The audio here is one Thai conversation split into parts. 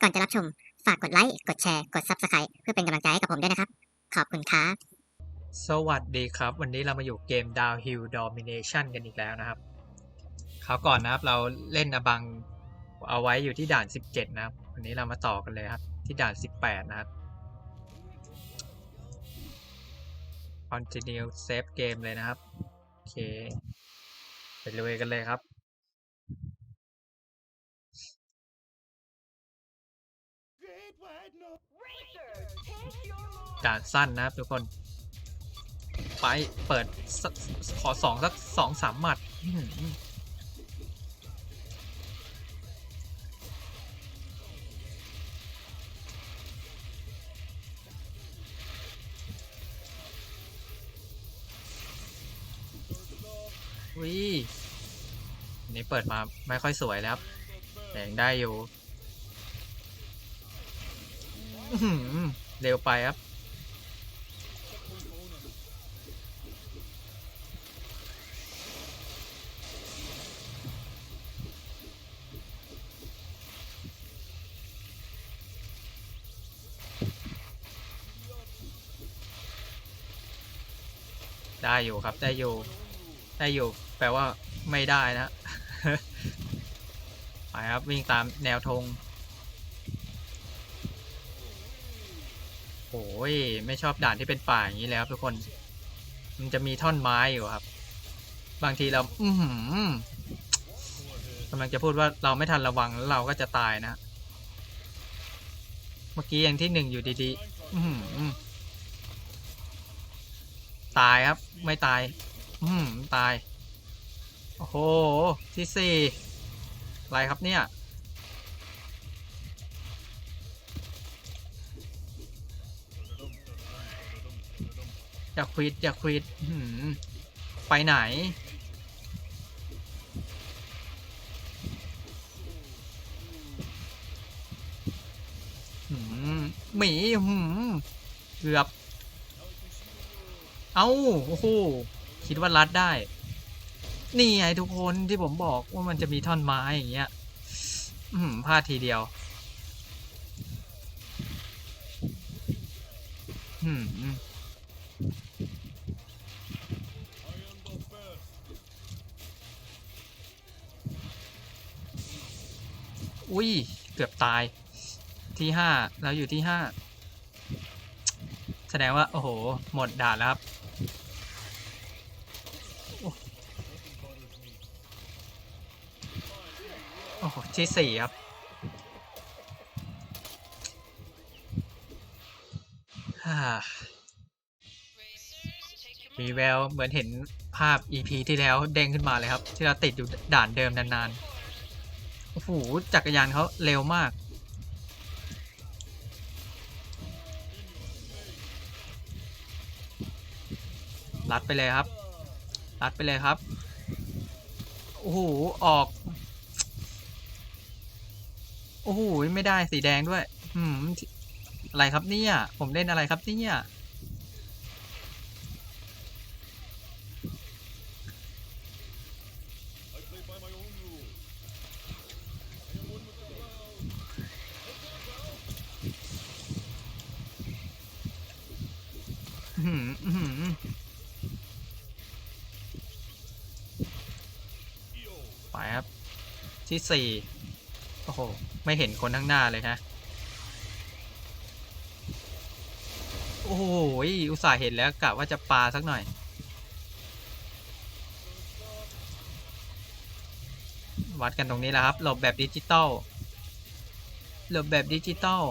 ก่อนจะรับชม ฝากกดไลค์ กดแชร์ กด Subscribe เพื่อเป็นกำลังใจให้กับผมด้วยนะครับ ขอบคุณครับ สวัสดีครับ วันนี้เรามาอยู่เกม Downhill Domination กันอีกแล้วนะครับคราวก่อนนะครับเราเล่นอบังเอาไว้อยู่ที่ด่าน 17 นะครับ วันนี้เรามาต่อกันเลยครับ ที่ด่าน 18 นะครับ Continue Save Game เลยนะครับ โอเค ไปเลยกันเลยครับ ด่านสั้นนะครับทุกคน ไปเปิดขอสองสักสองสามหมัดอื้อหือวินนี้เปิดมาไม่ค่อยสวยแล้วแต่ยังได้อยู่ อื้อหือเร็วไปครับ ได้อยู่ครับ ได้อยู่ ได้อยู่ แปลว่าไม่ได้นะ ไปครับ วิ่งตามแนวธง โอ้ยไม่ชอบด่านที่เป็นป่าอย่างนี้แล้วทุกคน มันจะมีท่อนไม้อยู่ครับ บางทีเรา อืกำลังจะพูดว่าเราไม่ทันระวังแล้วเราก็จะตายนะ เมื่อกี้อยังที่หนึ่งอยู่ดีๆ อืตายครับ ไม่ตาย อืตาย โอ้โห ที่สี่อะไรครับเนี่ย อย่าควิดอย่าควิดไปไหน หมีหืมเกือบ เอ้า โอ้โห คิดว่ารัดได้ นี่ไงทุกคนที่ผมบอกว่ามันจะมีท่อนไม้อย่างเงี้ยพลาดทีเดียวอืม อุ้ย เกือบตายที่ห้าเราอยู่ที่ห้าแสดงว่า โอ้โห หมดด่านแล้วครับ โอ้โห ที่สี่ครับฮ่ามีแววเหมือนเห็นภาพ EP ที่แล้วเด้งขึ้นมาเลยครับ ที่เราติดอยู่ด่านเดิมนานๆ โอ้โหจักรยานเขาเร็วมากรัดไปเลยครับรัดไปเลยครับ โอ้โห ออก โอ้โห ไม่ได้สีแดงด้วย อืม อะไรครับเนี่ย ผมเล่นอะไรครับเนี่ย ที่สี่โอ้โห ไม่เห็นคนข้างหน้าเลยฮะ โอ้โห อุตส่าห์เห็นแล้วกะว่าจะปาสักหน่อย วัดกันตรงนี้แหละครับ หลบแบบดิจิตอล หลบแบบดิจิตอล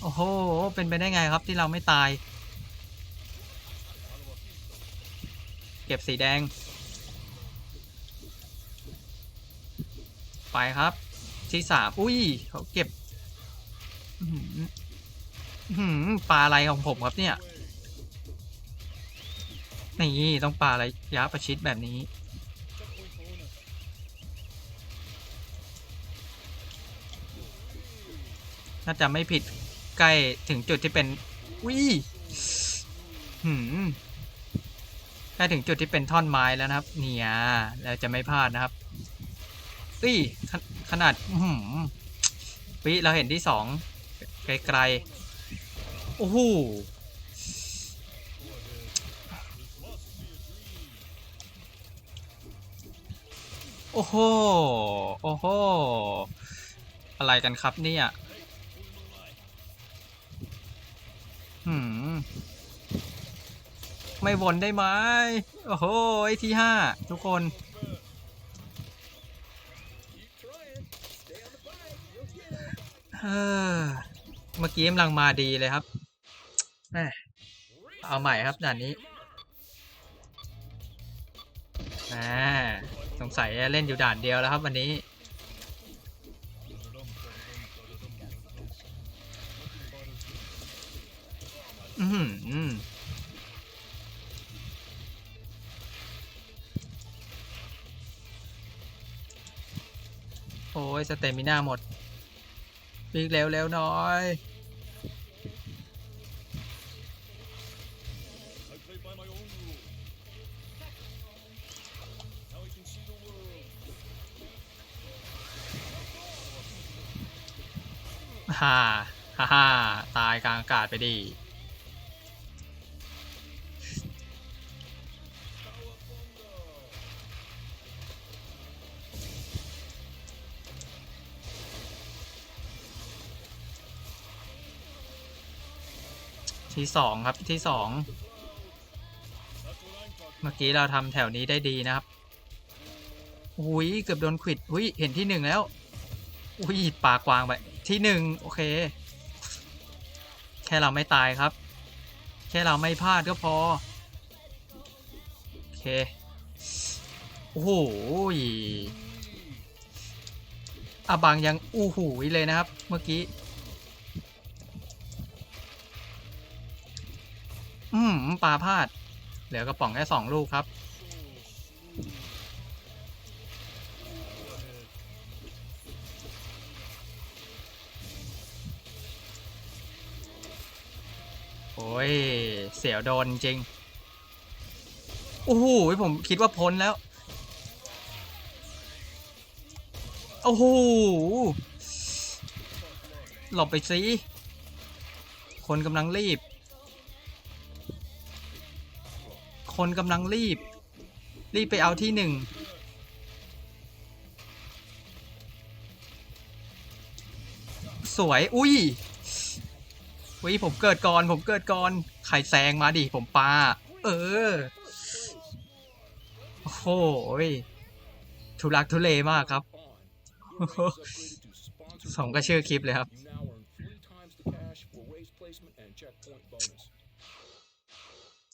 โอ้โห เป็นไปได้ไงครับที่เราไม่ตาย เก็บสีแดง ไปครับ ที่สามอุ้ยเขาเก็บปลาอะไรของผมครับเนี่ย นี่ต้องปลาอะไรยะประชิดแบบนี้ น่าจะไม่ผิดใกล้ถึงจุดที่เป็นวิหืมใกล้ถึงจุดที่เป็นท่อนไม้แล้วนะครับ เนี่ยเราจะไม่พลาดนะครับ อ้ยขนขนาดอื้อหือวิเราเห็นที่สองไกลๆ โอ้โหโอ้โห โอ้โห อะไรกันครับเนี่ยหืม ไม่วนได้ไหม โอ้โห ไอ้ที่ห้าทุกคน เมื่อกี้กำลังมาดีเลยครับแม่เอาใหม่ครับด่านนี้อ่สงสัยเล่นอยู่ด่านเดียวแล้วครับวันนี้ อือหือโอ้ยสเตมิน่าหมด วิ่งเร็วเร็วหน่อยฮ่าฮ่าตายกลางอากาศไปดี ที่สองครับที่สองเมื่อกี้เราทำแถวนี้ได้ดีนะครับอุ้ยเกือบโดนขิดอุ้ยเห็นที่หนึ่งแล้วอุ้ยปากวางไปที่หนึ่งโอเค แค่เราไม่ตายครับ แค่เราไม่พลาดก็พอ โอเค โอ้โหอาบังยังอู้หูยเลยนะครับ เมื่อกี้ อืมปลาพลาด เหลือกระป๋องแค่สองลูกครับ โอ้ย เสียวโดนจริง โอ้โหผมคิดว่าพ้นแล้ว โอ้โห หลบไปสิ คนกำลังรีบ คนกำลังรีบ รีบไปเอาที่หนึ่งสวย อุ้ยอุ้ยผมเกิดก่อน ผมเกิดก่อนใครแซงมาดิ ผมปาเออ โอ้โหยทุลักทุเลมากครับ สมก็ชื่อคลิปเลยครับ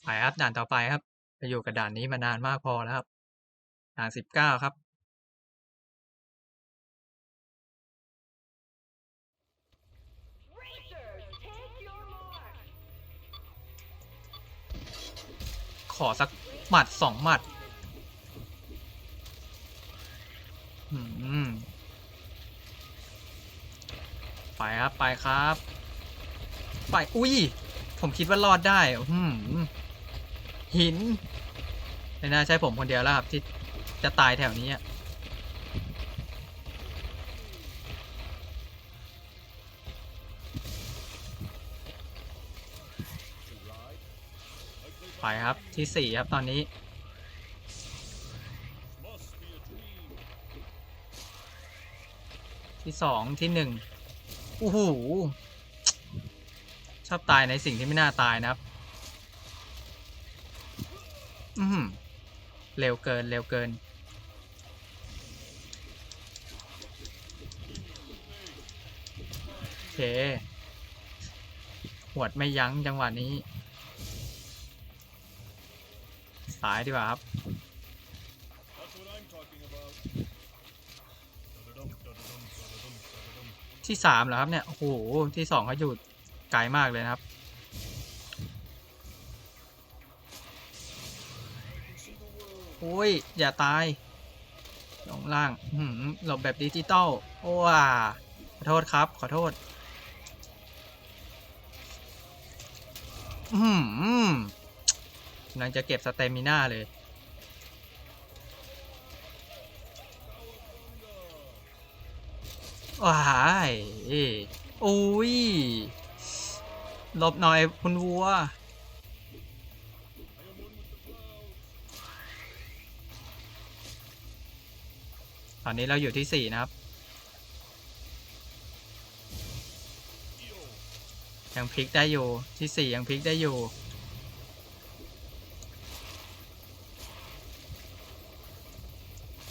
ไปครับด่านต่อไปครับ อยู่กับด่านนี้มานานมากพอแล้วครับ ด่านสิบเก้าครับ ขอสักหมัดสองหมัด ไปครับ ไปครับ ไป อุ้ย ผมคิดว่ารอดได้ อืม หินไม่น่าใช่ผมคนเดียวแล้วครับที่จะตายแถวนี้อะไปครับที่สี่ครับตอนนี้ที่สองที่หนึ่งโอ้โหชอบตายในสิ่งที่ไม่น่าตายนะครับ อือหือเร็วเกิน เร็วเกิน โอเคหวดไม่ยั้งจังหวะนี้ สายดีกว่าครับ ที่สามเหรอครับเนี่ย โอ้โห ที่สองเขาอยู่ไกลมากเลยนะครับ โอ้ย อย่าตายลงล่างหือหลบแบบดิจิตอลโอ้ว่ะขอโทษครับ ขอโทษอืมกำลังจะเก็บสเตมิน่าเลย ว้ายอุ้ยหลบหน่อยคุณวัว ตอนนี้เราอยู่ที่สี่นะครับ ยังพลิกได้อยู่ที่สี่ยังพลิกได้อยู่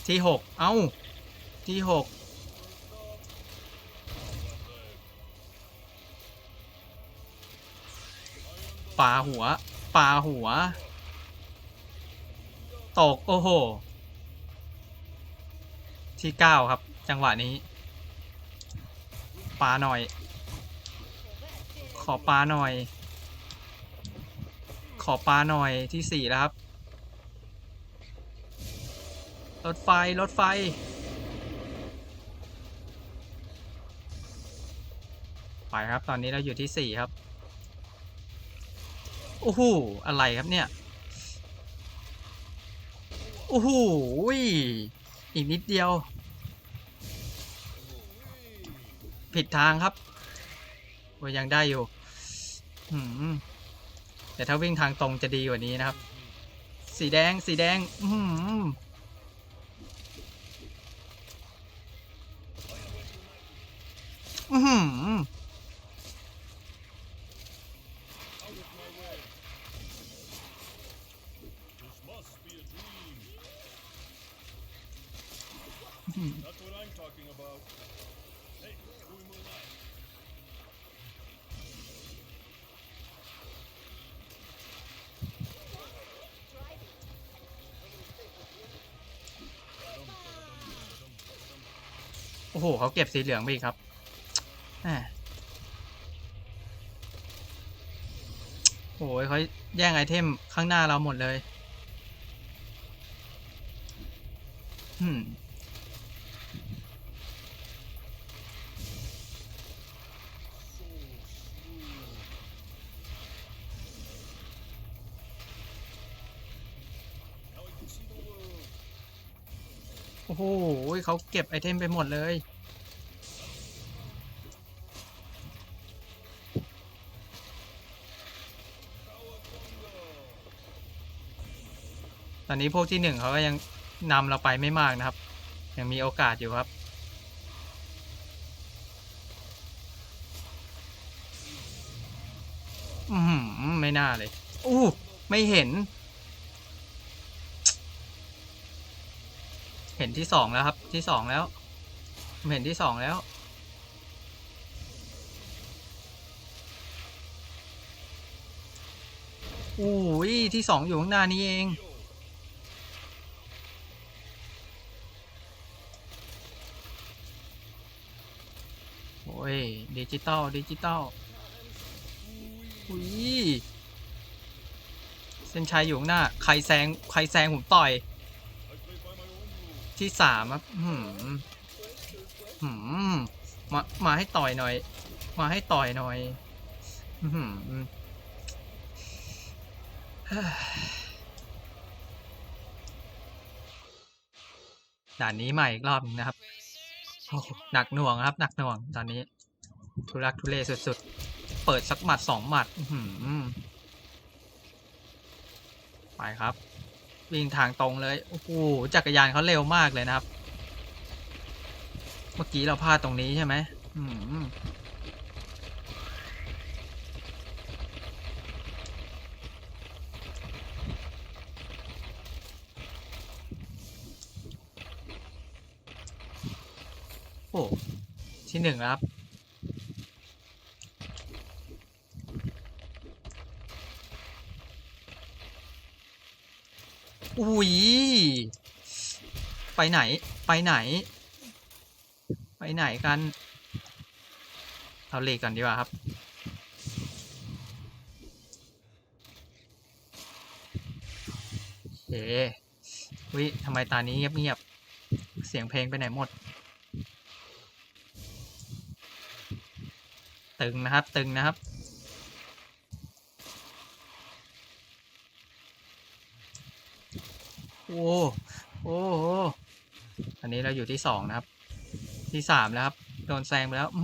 ที่หกเอ้า ที่หกปาหัวปาหัว ตก โอ้โห ที่เก้าครับ จังหวะนี้ปาหน่อย ขอปลาหน่อย ขอปลาหน่อยที่สี่แล้วครับ รถไฟ รถไฟ ไปครับ ตอนนี้เราอยู่ที่สี่ครับ โอ้โห อะไรครับเนี่ย โอ้โห อีกนิดเดียว ผิดทางครับโอ้ยังได้อยู่แต่ถ้าวิ่งทางตรงจะดีกว่านี้นะครับ สีแดงสีแดง อือหืออ อ้โหเขาเก็บสีเหลืองไปอีกครับโอ้ยเขาแย่งไอเทมข้างหน้าเราหมดเลยอืมโอ้โหเขาเก็บไอเทมไปหมดเลย ตอนนี้พวกที่หนึ่งเขาก็ยังนำเราไปไม่มากนะครับ ยังมีโอกาสอยู่ครับ อือหือไม่น่าเลย อู้ไม่เห็น เห็นที่สองแล้วครับ ที่สองแล้วผมเห็นที่สองแล้วโอ้ยที่สองอยู่ข้างหน้านี้เอง ยดิจิตอลดิจิตอลอุ้ยเส้นชัยอยู่ข้างหน้า ใครแซงใครแซงผมต่อย ที่สามครับหืมหืมมามาให้ต่อยหน่อย มาให้ต่อยหน่อยหืมด่านนี้ใหม่อีกรอบหนึงนะครับ หนักหน่วงครับ หนักหน่วงตอนนี้ทุรักทุเลสุดๆ เปิดสักหมัดสองหมัดไปครับ วิ่งทางตรงเลย โอ้โหจักรยานเขาเร็วมากเลยนะครับ เมื่อกี้เราพลาดตรงนี้ใช่ไหมอืมโอ้ ที่หนึ่งครับ อุ้ย ไปไหน ไปไหน ไปไหนกัน เอาเลขก่อนดีกว่าครับเอ๊วิทำไมตานี้เงียบๆ เสียงเพลงไปไหนหมด ตึงนะครับ ตึงนะครับ โอ้โอ้โหอันนี้เราอยู่ที่สองนะครับ ที่สามแล้วครับ โดนแซงไปแล้ว อื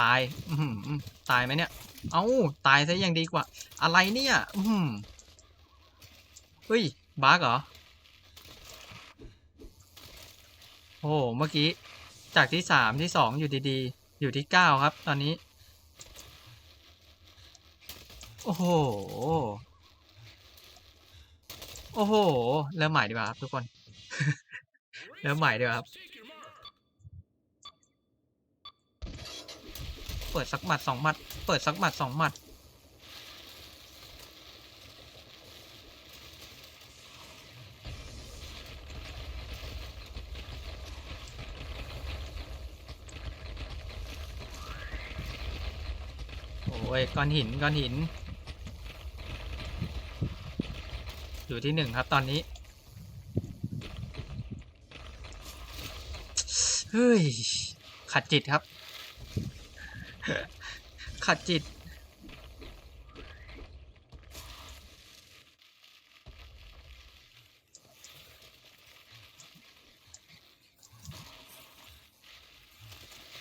ตาย อืตายไหมเนี่ย เอ้า ตายซะยังดีกว่า อะไรเนี่ย อือหือเฮ้ยบั๊กเหรอ โอ้โหเมื่อกี้ จากที่สามที่สองอยู่ดีๆ อยู่ที่เก้าครับ ตอนนี้ โอ้โห โอ้โห เริ่มใหม่ดีกว่าครับทุกคน เริ่มใหม่ดีกว่าครับ เปิดสักหมัดสองหมัด เปิดสักหมัดสองหมัด โอ้ยก้อนหินก้อนหิน อยู่ที่หนึ่งครับตอนนี้ เฮ้ย ขัดจิตครับ ขัดจิต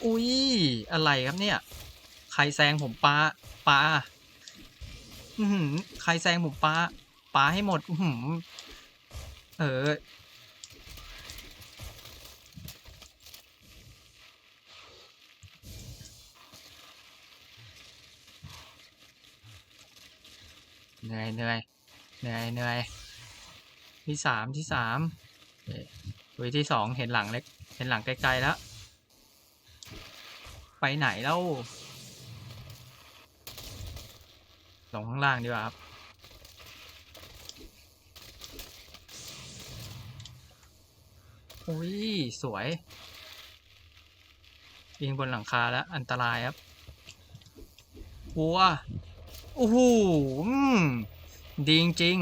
อุ้ย อะไรครับเนี่ย ใครแซงผมปลาปลาอือหือใครแซงผมปลาปลาให้หมดอือหือเออเหนื่อยเหนื่อยเหนื่อยเหนื่อยที่สามที่สามเอ๊ะตัวที่สองเห็นหลังเล็ก เห็นหลังไกลๆแล้ว ไปไหนแล้ว ลงข้างล่างดีกว่าครับ อุ้ย สวยยิงบนหลังคาแล้ว อันตรายครับวัวโอ้โหดีจริง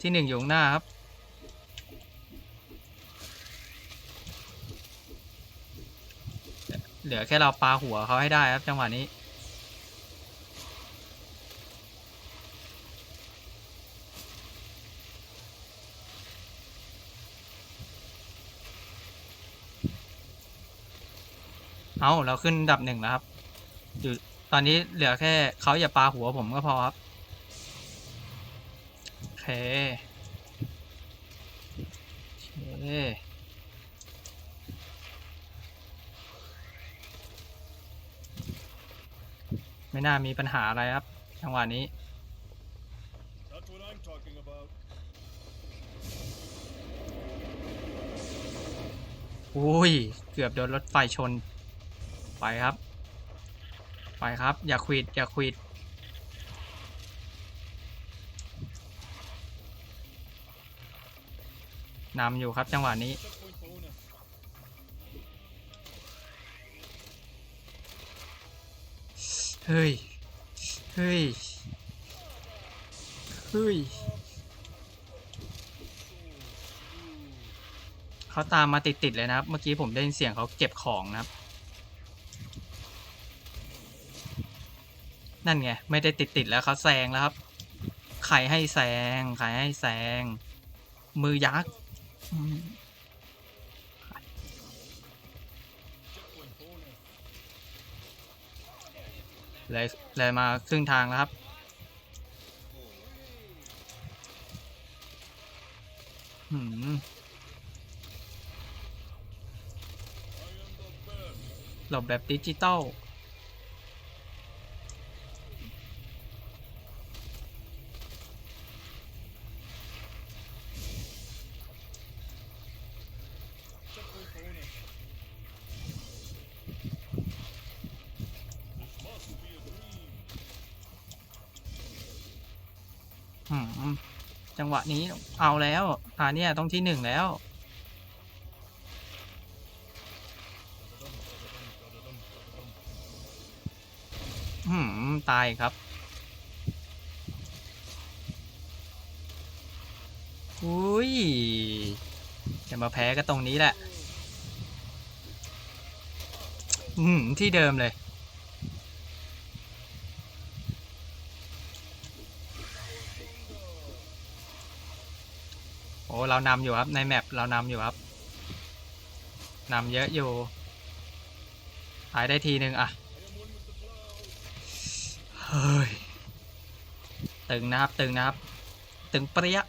ที่หนึ่งอยู่หน้าครับ เหลือแค่เราปาหัวเขาให้ได้ครับจังหวะนี้ เอาเราขึ้นอันดับหนึ่งแล้วครับ อยู่ตอนนี้เหลือแค่เขาอย่าปาหัวผมก็พอครับโอเคโอเคไม่น่ามีปัญหาอะไรครับจังหวะนี้ That's what I'm talking about. อุ้ย เกือบโดนรถไฟชน ไปครับ ไปครับ อย่าควิด อย่าควิด นำอยู่ครับจังหวะนี้ เฮ้ย เฮ้ย เฮ้ย เขาตามมาติด ๆ เลยนะครับ เมื่อกี้ผมได้ยินเสียงเขาเก็บของนะครับ นั่นไง ไม่ได้ติดๆแล้วเขาแซงแล้วครับใครให้แซงใครให้แซง มือยักษ์เลยเลยมาครึ่งทางแล้วครับ หืมหลบแบบดิจิตอล งหวะนี้เอาแล้วอ่าเนี่ยต้องที่หนึ่งแล้วหืม ตายครับอุ้ย จะมาแพ้ก็ตรงนี้แหละ อืม ที่เดิมเลย โอ้เรานำอยู่ครับในแมปเรานำอยู่ครับนำเยอะอยู่ตายได้ทีหนึ่งอะเฮ้ยตึงนะครับตึงนะครับ ตึงเปรี้ย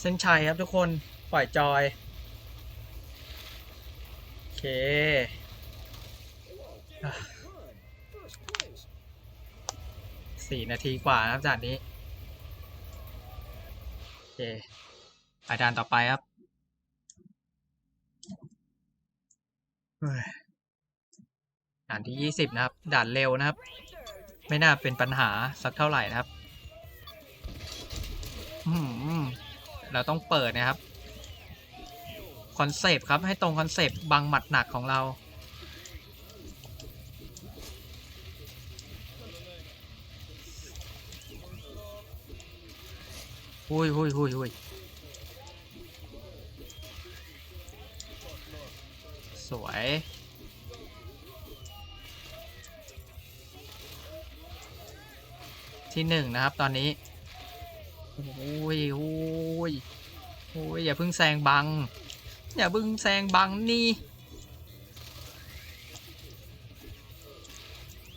เส้นชัยครับทุกคน ปล่อยจอย โอเค สี่นาทีกว่านะครับจากนี้ โอเคไปด่านต่อไปครับด่านที่ยี่สิบนะครับ ด่านเร็วนะครับ ไม่น่าเป็นปัญหาสักเท่าไหร่นะครับอืมเราต้องเปิดนะครับ คอนเซปต์ครับ ให้ตรงคอนเซปต์บังหมัดหนักของเรา หุยหุยหุยหุยสวย ที่หนึ่งนะครับตอนนี้โอ้ยโอ้ยโอ้ยอย่าเพิ่งแซงบัง อย่าเพิ่งแซงบังนี่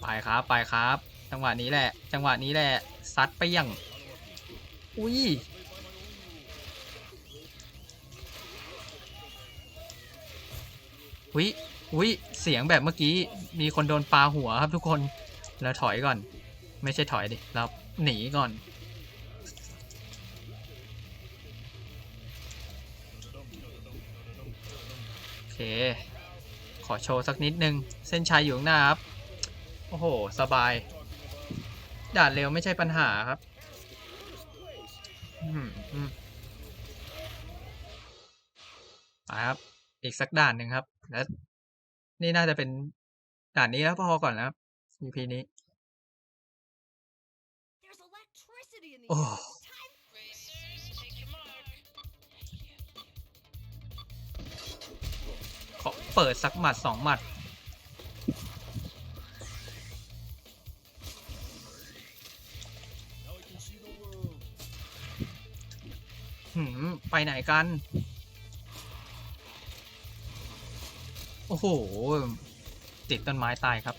ไปครับ ไปครับ จังหวะนี้แหละ จังหวะนี้แหละ ซัดไปยัง อุ้ยอุ้ยอุ้ยเสียงแบบเมื่อกี้ มีคนโดนปลาหัวครับทุกคน แล้วถอยก่อน ไม่ใช่ถอยดิ เราหนีก่อน โอเค ขอโชว์สักนิดนึง เส้นชัยอยู่ข้างหน้าครับ โอ้โห สบาย ด่านเร็วไม่ใช่ปัญหาครับ อีกสักด่านหนึ่งครับ แล้วนี่น่าจะเป็นด่านนี้แล้วพอก่อนนะครับ EP นี้ There's electricity in the Oh. air. It's time. Racers, take your mark. ขอเปิดสักหมัดสองหมัดหืมไปไหนกัน โอ้โห ติดต้นไม้ตายครับ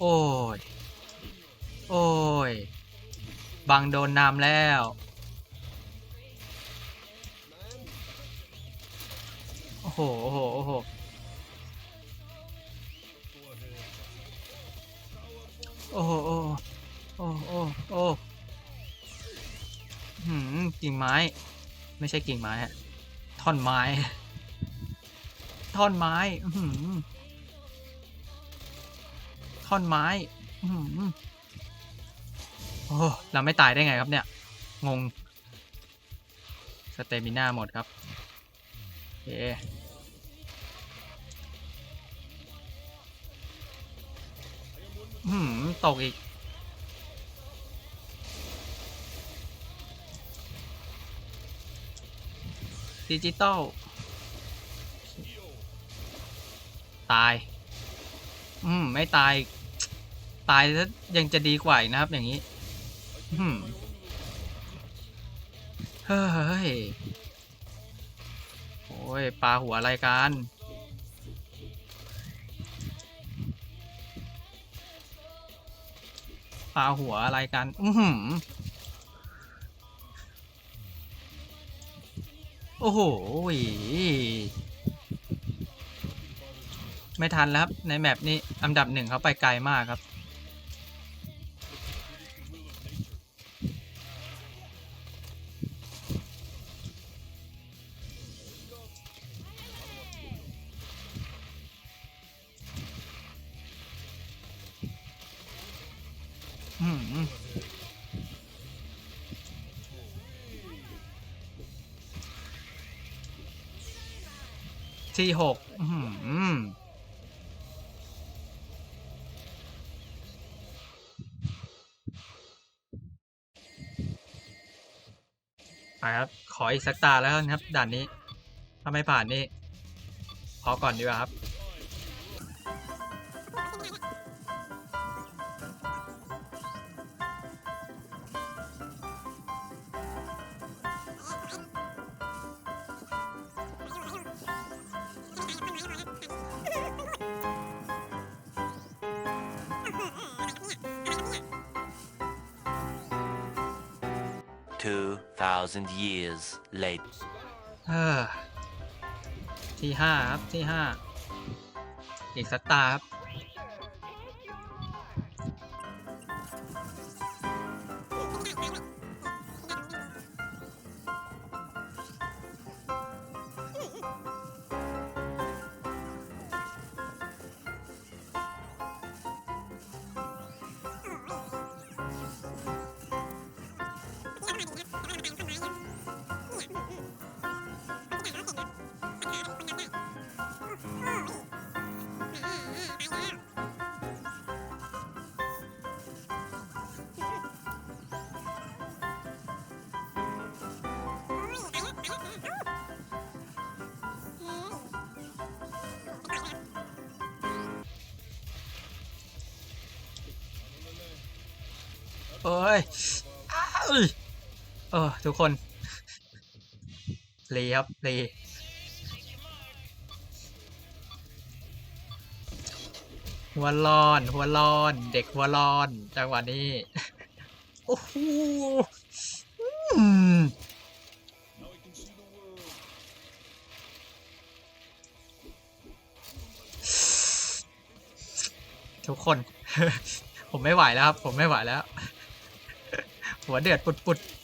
โอ้ย โอ้ย บังโดนน้ำแล้ว โอ้โห โอ้โห โอ้โห โอ้โห โอ้โห โอ้โหโอ้หืมกิ่งไม้ ไม่ใช่กิ่งไม้ฮะ ท่อนไม้ ท่อนไม้ท่อนไม้โอ้เราไม่ตายได้ไงครับเนี่ย งง สเตมิน่าหมดครับโอเคตกอีก ดิจิตอลตาย อืม ไม่ตาย ตายแล้วยังจะดีกว่าอีกนะครับ อย่างนี้ อืม เฮ้ย โอ้ย ปลาหัวอะไรกันปลาหัวอะไรกันอือหื อโอ้โห ไม่ทันแล้วครับ ในแมปนี้อันดับหนึ่งเขาไปไกลมากครับ อืม ที่หกอื้อหือไปครับ ขออีกสักตาแล้วนะครับ ด่านนี้ ถ้าไม่ผ่านนี่ พอก่อนดีกว่าครับ late เออที่ห้าครับที่ห้าอีกสักตาครับ เออทุกคนรีครับรีหัวร้อน หัวร้อน เด็กหัวร้อน จังหวะนี้ โอ้โหอืม Now I can see the world. ทุกคน ผมไม่ไหวแล้วครับ ผมไม่ไหวแล้ว หัวเดือดปุดๆดิ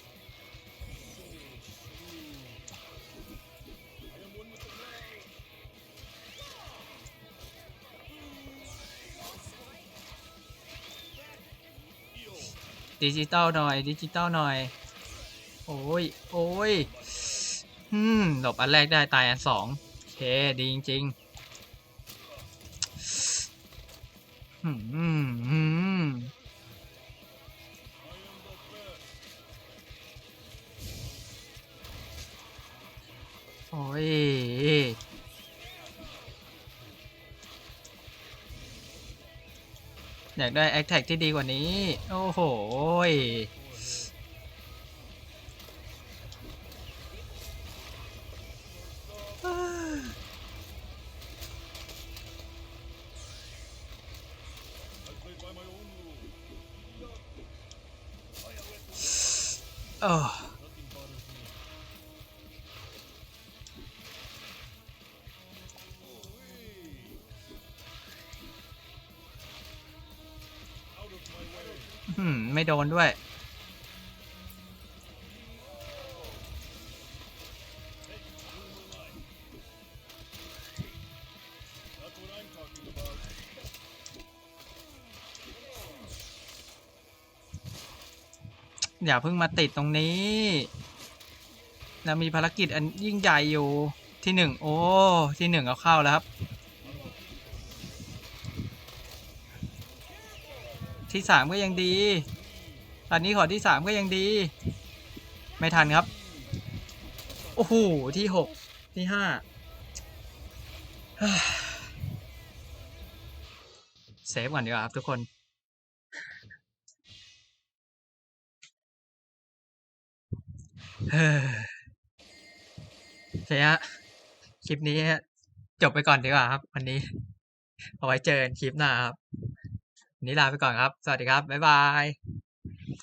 ดิจิตอลหน่อย ดิจิตอลหน่อย โอ้ย โอ้ยอืมหลบอันแรกได้ตายอันสองโอเค ดีจริงๆอืม อยากได้แอคแท็กที่ดีกว่านี้ โอ้โห โดนด้วย อย่าเพิ่งมาติดตรงนี้เรามีภารกิจอันยิ่งใหญ่อยู่ที่หนึ่งโอ้ ที่หนึ่งเอาเข้าแล้วครับ ที่สามก็ยังดี ตอนนี้ขอที่สามก็ยังดี ไม่ทันครับ โอ้โห ที่หกที่ห้าเซฟก่อนดีกว่าครับทุกคนเฮ้ยโอเคฮะคลิปนี้จบไปก่อนดีกว่าครับ วันนี้ เอาไว้เจอกันคลิปหน้าครับ วันนี้ลาไปก่อนครับ สวัสดีครับ บ๊ายบาย